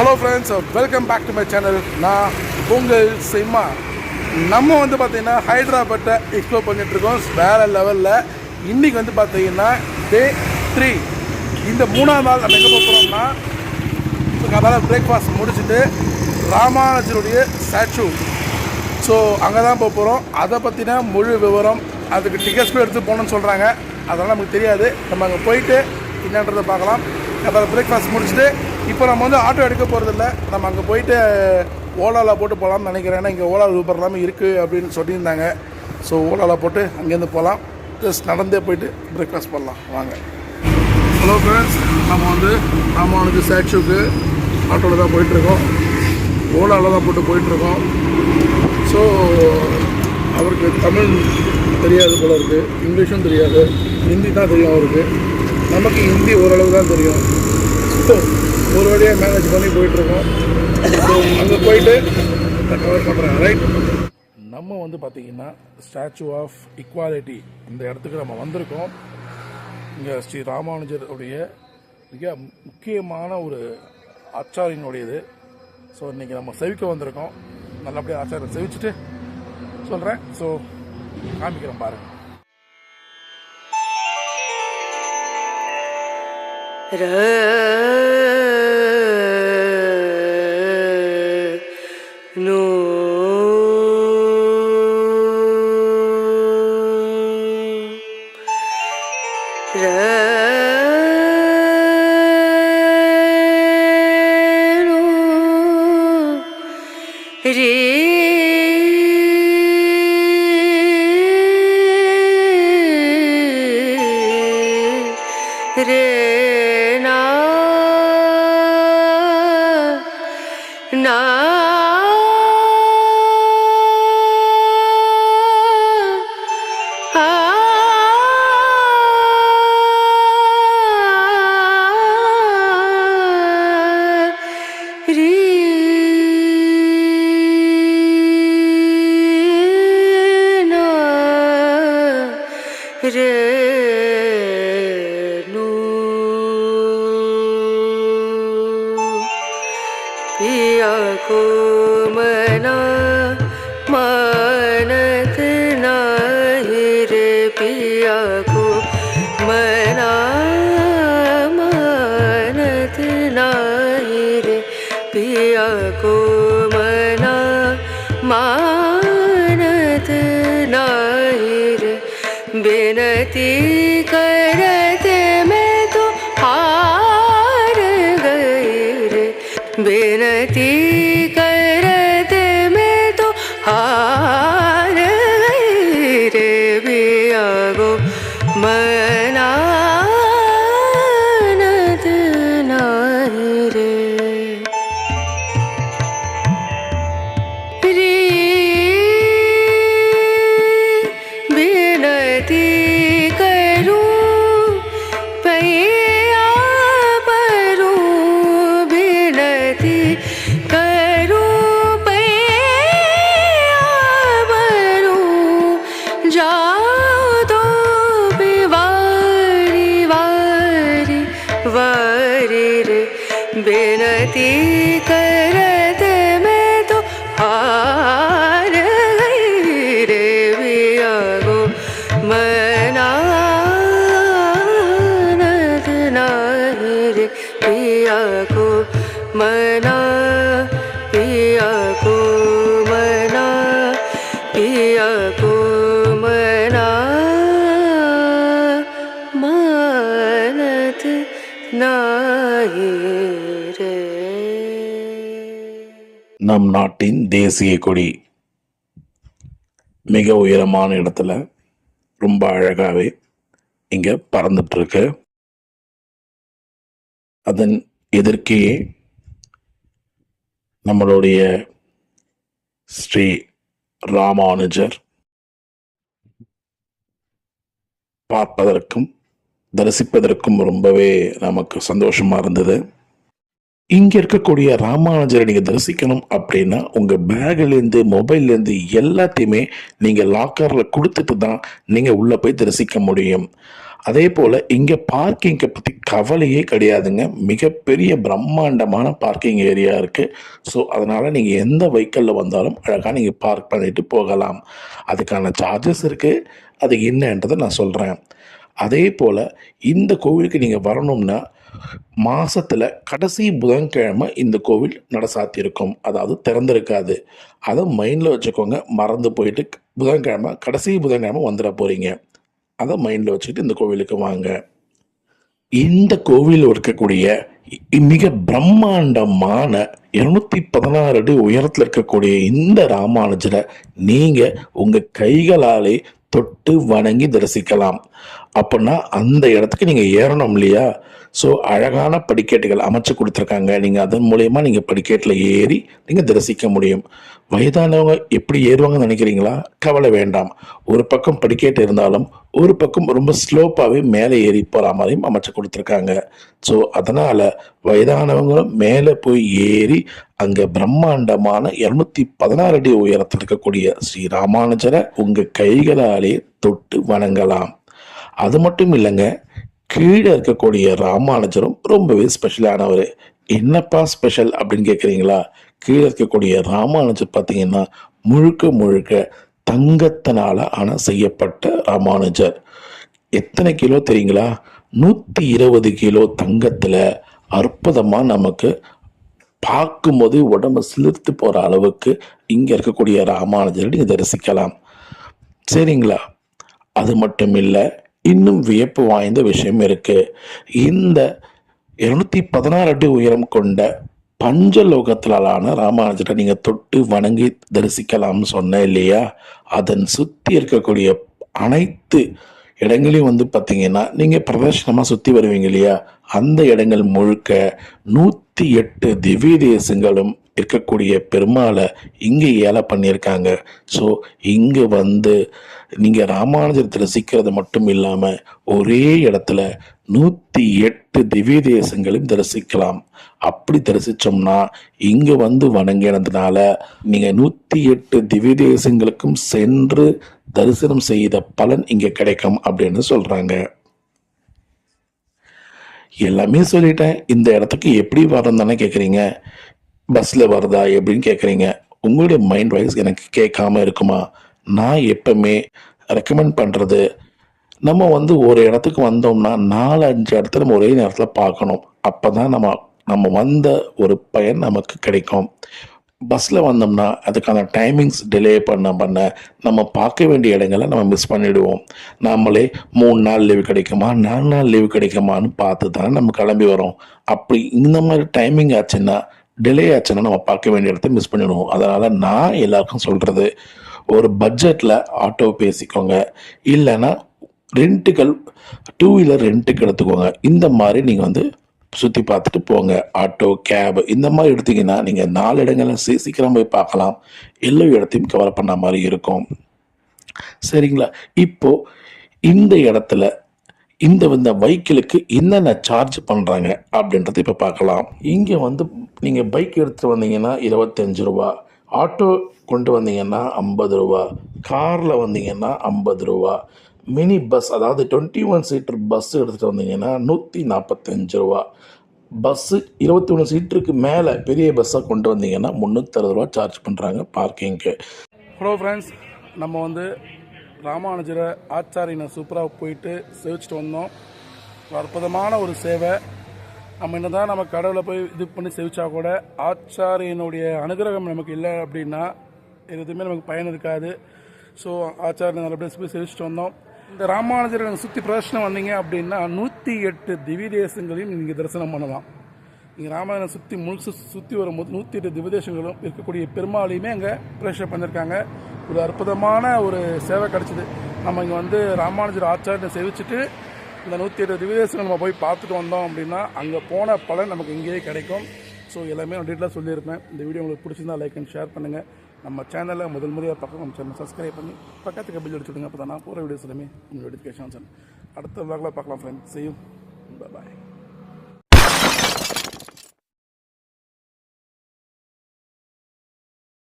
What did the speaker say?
Hello friends welcome back to my channel நான் உங்கள் சிம்மா நம்ம வந்து பார்த்தீங்கன்னா ஹைதராபாத்தை எக்ஸ்ப்ளோர் பண்ணிகிட்ருக்கோம் வேறு லெவலில் இன்றைக்கி வந்து பார்த்தீங்கன்னா டே த்ரீ இந்த மூணாவது நாள் நம்ம எங்கே போகிறோம்னா அதாவது பிரேக்ஃபாஸ்ட் முடிச்சுட்டு ராமானுஜருடைய ஸ்டாச்சு ஸோ அங்கே தான் போக போகிறோம் அதை பற்றின முழு விவரம் அதுக்கு டிக்கெட்ஸ் கூட எடுத்து போகணும்னு சொல்கிறாங்க அதெல்லாம் நமக்கு தெரியாது. நம்ம அங்கே போயிட்டு என்னன்றதை பார்க்கலாம். அப்புறம் பிரேக்ஃபாஸ்ட் முடிச்சுட்டு இப்போ நம்ம வந்து ஆட்டோ எடுக்க போகிறதில்ல நம்ம அங்கே போயிட்டு ஓலாவில் போட்டு போகலாம்னு நினைக்கிறேன். ஏன்னா இங்கே ஓலா ஊபர் எல்லாமே இருக்குது அப்படின்னு சொல்லியிருந்தாங்க. ஸோ ஓலாவில் போட்டு அங்கேருந்து போகலாம் ஜஸ்ட் நடந்தே போயிட்டு பிரேக்ஃபாஸ்ட் பண்ணலாம். வாங்க. ஹலோ ஃப்ரெண்ட்ஸ் நம்ம வந்து ராமானுஜ ஸ்டாச்சுக்கு ஆட்டோவில் தான் போயிட்டுருக்கோம். ஓலாவில் தான் போட்டு போயிட்டுருக்கோம். ஸோ அவருக்கு தமிழ் தெரியாது போல இருக்குது இங்கிலீஷும் தெரியாது. ஹிந்தி தான் தெரியும் அவருக்கு. நமக்கு ஹிந்தி ஓரளவு தான் தெரியும். ஒரு வழியாக மேனேஜ் பண்ணி போயிட்டுருக்கோம். ஸோ அங்கே போயிட்டு நான் கவர் பண்ணுறேன் ரைட் நம்ம வந்து பார்த்திங்கன்னா ஸ்டாச்சு ஆஃப் இக்வாலிட்டி இந்த இடத்துக்கு நம்ம வந்திருக்கோம். இங்கே ஸ்ரீ ராமானுஜருடைய மிக முக்கியமான ஒரு ஆச்சாரியனுடையது. ஸோ இன்றைக்கி நம்ம செவிக்க வந்திருக்கோம். நல்லபடியாக ஆச்சாரம் செவிச்சுட்டு சொல்கிறேன் ஸோ காமிக்கிறேன் பாருங்கள் र Noor. Yakume पिया को मना मानत नाही मना मानत नाही रे। बिनती बिनती करत मैं तो हार गई रे बिया गो मनानत रे पिया को। मना पिया को, मना पिया நம் நாட்டின் தேசிய கொடி. மிக உயரமான இடத்துல ரொம்ப அழகாகவே இங்கே பறந்துட்டுருக்கு. அதன் எதிர்க்கையே நம்மளுடைய ஸ்ரீ ராமானுஜர் பார்ப்பதற்கும் தரிசிப்பதற்கும் ரொம்பவே நமக்கு சந்தோஷமாக இருந்தது. இங்க இருக்கக்கூடிய ராமானுஜரை நீங்க தரிசிக்கணும் அப்படின்னா உங்க பேக்ல இருந்து மொபைல்ல இருந்து எல்லாத்தையுமே நீங்க லாக்கர்ல கொடுத்துட்டு தான் நீங்க உள்ள போய் தரிசிக்க முடியும். அதே போல் இங்கே பார்க்கிங்கை பற்றி கவலையே கிடையாதுங்க. மிகப்பெரிய பிரம்மாண்டமான பார்க்கிங் ஏரியா இருக்குது ஸோ அதனால் நீங்கள் எந்த வெஹிக்கிளில் வந்தாலும் அழகாக நீங்கள் பார்க் பண்ணிட்டு போகலாம். அதுக்கான சார்ஜஸ் இருக்குது அது என்னன்றதை நான் சொல்கிறேன் அதே போல் இந்த கோவிலுக்கு நீங்கள் வரணும்னா மாதத்தில் கடைசி புதன்கிழமை இந்த கோவில் நட சாத்தியிருக்கும் அதாவது திறந்திருக்காது. அதை மைண்டில் வச்சுக்கோங்க. மறந்து போயிட்டு புதன்கிழமை கடைசி புதன்கிழமை வந்துட போகிறீங்க அதை மைண்டில் வச்சுக்கிட்டு இந்த கோவிலுக்கு வாங்க. இந்த கோவில் இருக்கக்கூடிய மிக பிரம்மாண்டமான இருநூத்தி பதினாறு அடி உயரத்தில் இருக்கக்கூடிய இந்த ராமானுஜரை நீங்கள் உங்கள் கைகளாலே தொட்டு வணங்கி தரிசிக்கலாம். அப்படின்னா அந்த இடத்துக்கு நீங்கள் ஏறணும் இல்லையா? ஸோ அழகான படிக்கட்டுகள் அமைச்சு கொடுத்துருக்காங்க. நீங்கள் அதன் மூலயமா நீங்கள் படிக்கட்டில் ஏறி நீங்கள் தரிசிக்க முடியும். வயதானவங்க எப்படி ஏறுவாங்கன்னு நினைக்கிறீங்களா? கவலை வேண்டாம். ஒரு பக்கம் படிக்கட்டு இருந்தாலும் ஒரு பக்கம் ரொம்ப ஸ்லோப்பாகவே மேலே ஏறி போகிற மாதிரியும் அமைச்சு கொடுத்துருக்காங்க. ஸோ அதனால் வயதானவங்களும் மேலே போய் ஏறி அங்கே பிரம்மாண்டமான இரநூத்தி பதினாறு அடி உயரத்தில் இருக்கக்கூடிய ஸ்ரீ ராமானுஜரை உங்கள் கைகளாலே தொட்டு வணங்கலாம். அது மட்டும் இல்லைங்க கீழே இருக்கக்கூடிய ராமானுஜரும் ரொம்பவே ஸ்பெஷலானவர். என்னப்பா ஸ்பெஷல் அப்படின்னு கேட்குறீங்களா கீழே இருக்கக்கூடிய ராமானுஜர் பார்த்தீங்கன்னா முழுக்க முழுக்க தங்கத்தினால ஆன செய்யப்பட்ட ராமானுஜர். எத்தனை கிலோ தெரியுங்களா? நூற்றி இருபது கிலோ தங்கத்தில் அற்புதமாக நமக்கு பார்க்கும்போது உடம்பு சிலிர்த்து போகிற அளவுக்கு இங்கே இருக்கக்கூடிய ராமானுஜரை நீங்கள் தரிசிக்கலாம். சரிங்களா? அது மட்டும் இல்லை இன்னும் வியப்பு வாய்ந்த விஷயம் இருக்குது இந்த இருநூத்தி பதினாறு அடி உயரம் கொண்ட பஞ்சலோகத்திலான ராமானுஜரை நீங்கள் தொட்டு வணங்கி தரிசிக்கலாம்னு சொன்னேன் இல்லையா? அதன் சுற்றி இருக்கக்கூடிய அனைத்து இடங்களையும் வந்து பார்த்தீங்கன்னா நீங்கள் பிரதர்ஷனமாக சுற்றி வருவீங்க இல்லையா? அந்த இடங்கள் முழுக்க நூற்றி எட்டு திவ்ய தேசங்களும் இருக்கக்கூடிய பெருமாளை இங்கே ஏலை பண்ணியிருக்காங்க. ஸோ இங்கே வந்து நீங்கள் ராமானுஜர் தரிசிக்கிறது மட்டும் இல்லாமல் ஒரே இடத்துல நூற்றி எட்டு திவ்ய தேசங்களையும் தரிசிக்கலாம். அப்படி தரிசித்தோம்னா இங்கே வந்து வணங்கினதுனால நீங்கள் நூற்றி எட்டு திவ்ய தேசங்களுக்கும் சென்று தரிசனம் செய்த பலன் இங்கே கிடைக்கும் அப்படின்னு சொல்கிறாங்க எல்லாமே சொல்லிட்டேன். இந்த இடத்துக்கு எப்படி வரணும் தானே கேட்குறீங்க பஸ்ஸில் வருதா? எப்படின்னு கேட்குறீங்க உங்களுடைய மைண்ட் வைஸ் எனக்கு கேட்காம இருக்குமா? நான் எப்பவுமே ரெக்கமெண்ட் பண்ணுறது நம்ம வந்து ஒரு இடத்துக்கு வந்தோம்னா நாலு அஞ்சு இடத்துல நம்ம ஒரே நேரத்தில் பார்க்கணும். அப்போ தான் நம்ம நம்ம வந்த ஒரு பயன் நமக்கு கிடைக்கும். பஸ்ஸில் வந்தோம்னா அதுக்கான டைமிங்ஸ் டிலே பண்ண பண்ண நம்ம பார்க்க வேண்டிய இடங்களை நம்ம மிஸ் பண்ணிவிடுவோம் நாமளே மூணு நாள் லீவு கிடைக்குமா நாலு நாள் லீவு கிடைக்குமான்னு பார்த்து தான் நம்ம கிளம்பி வரோம். அப்படி இந்த மாதிரி டைமிங் ஆச்சுன்னா டிலே ஆச்சுன்னா நம்ம பார்க்க வேண்டிய இடத்த மிஸ் பண்ணிவிடுவோம் அதனால் நான் எல்லாருக்கும் சொல்கிறது ஒரு பட்ஜெட்டில் ஆட்டோ பேசிக்கோங்க. இல்லைன்னா ரெண்ட்டுகள் டூ வீலர் ரெண்ட்டுக்கு எடுத்துக்கோங்க. இந்த மாதிரி நீங்கள் வந்து சுற்றி பார்த்துட்டு போங்க. ஆட்டோ கேப் இந்த மாதிரி எடுத்தீங்கன்னா நீங்கள் நாலு இடங்களை சீ சீக்கிரம் போய் பார்க்கலாம். எல்லா இடத்தையும் கவர் பண்ண மாதிரி இருக்கும். சரிங்களா? இப்போது இந்த இடத்துல இந்த இந்த வெஹிக்கிளுக்கு என்னென்ன சார்ஜ் பண்ணுறாங்க அப்படின்றத இப்போ பார்க்கலாம். இங்கே வந்து நீங்கள் பைக் எடுத்துகிட்டு வந்தீங்கன்னா இருபத்தஞ்சு ரூபா. ஆட்டோ கொண்டு வந்தீங்கன்னா ஐம்பது ரூபா. காரில் வந்தீங்கன்னா ஐம்பது ரூபா. மினி பஸ் அதாவது டுவெண்ட்டி ஒன் சீட்டர் பஸ் எடுத்துகிட்டு வந்தீங்கன்னா நூற்றி நாற்பத்தஞ்சு ரூபா. பஸ்ஸு இருபத்தி ஒன்று சீட்டருக்கு மேலே பெரிய பஸ்ஸாக கொண்டு வந்தீங்கன்னா முந்நூற்றறுபது ரூபா சார்ஜ் பண்ணுறாங்க பார்க்கிங்க்கு ஹலோ ஃப்ரெண்ட்ஸ் நம்ம வந்து ராமானுஜரை ஆச்சாரியனை சூப்பராக போயிட்டு சேவிச்சிட்டு வந்தோம். அற்புதமான ஒரு சேவை. நம்ம என்ன தான் நம்ம கடவுளை போய் இது பண்ணி சேவிச்சா கூட ஆச்சாரியனுடைய அனுகிரகம் நமக்கு இல்லை அப்படின்னா எதுவுமே நமக்கு பயன் இருக்காது. ஸோ ஆச்சாரியன் நல்லபடியாக போய் சேவிச்சிட்டு வந்தோம். இந்த ராமானுஜர் சுற்றி பிரதர்ஷனம் வந்தீங்க அப்படின்னா நூற்றி எட்டு திவிதேசங்களையும் நீங்கள் தரிசனம் பண்ணலாம். நீங்கள் ராமாயணம் சுற்றி முழுசு சுற்றி வரும்போது நூற்றி எட்டு திவதேசங்களும் இருக்கக்கூடிய பெருமாளையுமே அங்கே பிரதர்ஷனம் பண்ணியிருக்காங்க ஒரு அற்புதமான ஒரு சேவை கிடச்சிது. நம்ம இங்கே வந்து ராமானுஜர் ஆச்சாரியனை சேவிச்சுட்டு இந்த நூற்றி எட்டு திவதேசங்கள் நம்ம போய் பார்த்துட்டு வந்தோம் அப்படின்னா அங்கே போன பலன் நமக்கு இங்கேயே கிடைக்கும். ஸோ எல்லாமே நான் டீட்டெயிலாக சொல்லியிருப்பேன் இந்த வீடியோ உங்களுக்கு பிடிச்சிருந்தா லைக் அண்ட் ஷேர் பண்ணுங்கள் நம்ம சேனலில் முதல் முறையாக பார்க்க நம்ம சேனல் சப்ஸ்கிரைப் பண்ணி பக்கத்துக்கு பில் எடுத்துடுங்க அப்போ தான் நான் போகிற வீடியோஸ் எல்லாமே உங்கள் நோட்டிஃபிகேஷன் அடுத்த vlogல பார்க்கலாம் ஃப்ரெண்ட்ஸ் செய்யும் பாய்